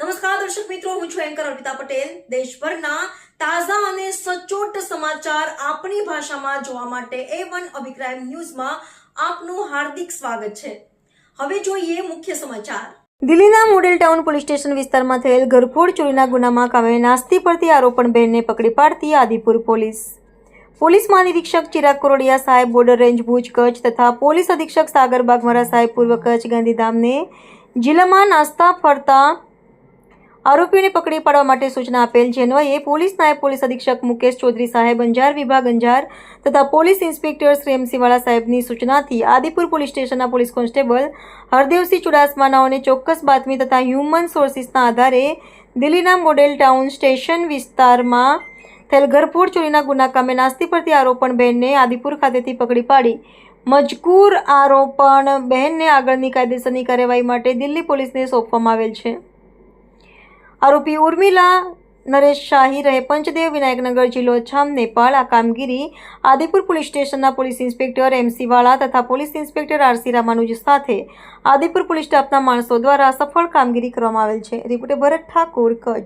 નમસ્કાર, દર્શક મિત્રો, હું છું એન્કર અર્પિતા પટેલ. દેશભરના તાજા અને સચોટ સમાચાર આપણી ભાષામાં જોવા માટે એ વન અભિપ્રાય ન્યૂઝમાં આપનું હાર્દિક સ્વાગત છે. હવે જોઈએ મુખ્ય સમાચાર. દિલ્હીના મોડેલ ટાઉન પોલીસ સ્ટેશન વિસ્તારમાં થયેલ ઘરફોડ ચોરીના ગુનામાં કામે નાસ્તી પડતી આરોપણ બહેનને પકડી પાડતી આદિપુર પોલીસ. પોલીસ મહાનિરીક્ષક ચિરાગ કોરોડિયા સાહેબ બોર્ડર રેન્જ ભુજ કચ્છ તથા પોલીસ અધિક્ષક સાગર બાગમારા સાહેબ પૂર્વ કચ્છ ગાંધીધામને જિલ્લામાં નાસ્તા ફરતા આરોપીઓને પકડી પાડવા માટે સૂચના આપેલ જે અન્વયે પોલીસ નાયબ પોલીસ અધિક્ષક મુકેશ ચૌધરી સાહેબ, અંજાર વિભાગ અંજાર તથા પોલીસ ઇન્સ્પેક્ટર શ્રી એમસીવાળા સાહેબની સૂચનાથી આદિપુર પોલીસ સ્ટેશનના પોલીસ કોન્સ્ટેબલ હરદેવસિંહ ચુડાસમાનાઓને ચોક્કસ બાતમી તથા હ્યુમન સોર્સિસના આધારે દિલ્હીના મોડેલ ટાઉન સ્ટેશન વિસ્તારમાં થયેલ ઘરફોડ ચોરીના ગુના કામે નાસ્તી પરથી આરોપણ બહેનને આદિપુર ખાતેથી પકડી પાડી. મજકૂર આરોપણ બહેનને આગળની કાયદેસરની કાર્યવાહી માટે દિલ્હી પોલીસને સોંપવામાં આવેલ છે. આરોપી ઉર્મિલા, નરેશ શાહી રહે પંચદેવ વિનાયકનગર જિલ્લો છામ, નેપાળ. આ કામગીરી આદિપુર પોલીસ સ્ટેશનના પોલીસ ઇન્સ્પેક્ટર એમસી વાળા તથા પોલીસ ઇન્સ્પેક્ટર આરસી રામાનુજ સાથે આદિપુર પોલીસ સ્ટાફના માણસો દ્વારા સફળ કામગીરી કરવામાં આવેલ છે. રિપોર્ટર ભરત ઠાકોર કચ્છ.